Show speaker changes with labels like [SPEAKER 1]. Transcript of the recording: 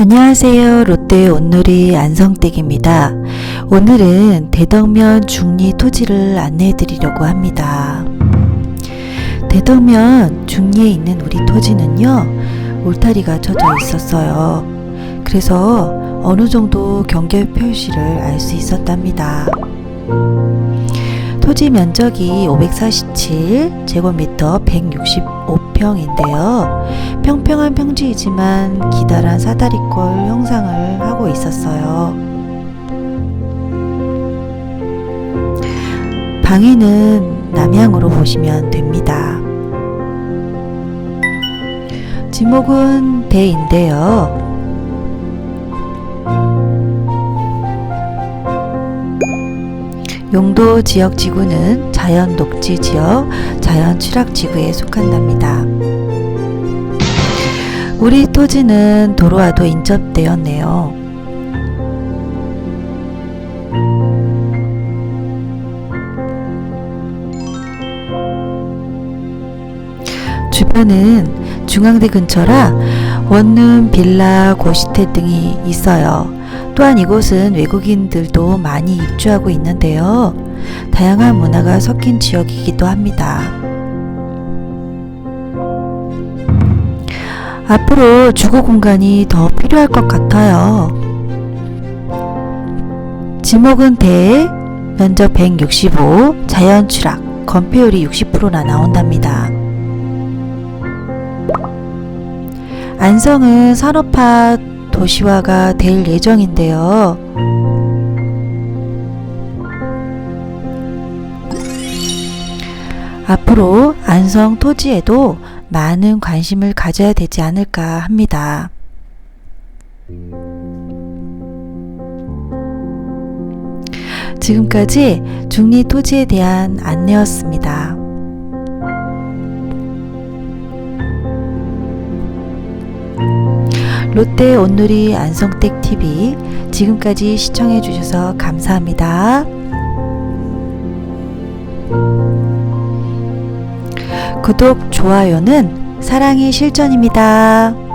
[SPEAKER 1] 안녕하세요. 롯데 온누리 안성댁입니다. 오늘은 대덕면 중리 토지를 안내해 드리려고 합니다. 대덕면 중리에 있는 우리 토지는요, 울타리가 쳐져 있었어요. 그래서 어느 정도 경계 표시를 알 수 있었답니다. 토지 면적이 547 제곱미터 165평인데요. 평평한 평지이지만 기다란 사다리꼴 형상을 하고 있었어요. 방해는 남향으로 보시면 됩니다. 지목은 대인데요. 용도 지역 지구는 자연 녹지 지역, 자연 취락 지구에 속한답니다. 우리 토지는 도로와도 인접되었네요. 주변은 중앙대 근처라 원룸, 빌라, 고시택 등이 있어요. 또한 이곳은 외국인들도 많이 입주하고 있는데요. 다양한 문화가 섞인 지역이기도 합니다. 앞으로 주거 공간이 더 필요할 것 같아요. 지목은 대, 면적 165, 자연 추락, 건폐율이 60%나 나온답니다. 안성은 산업화 도시화가 될 예정인데요. 앞으로 안성 토지에도 많은 관심을 가져야 되지 않을까 합니다. 지금까지 중리 토지에 대한 안내였습니다. 롯데 온누리 안성댁 TV 지금까지 시청해 주셔서 감사합니다. 구독, 좋아요는 사랑의 실전입니다.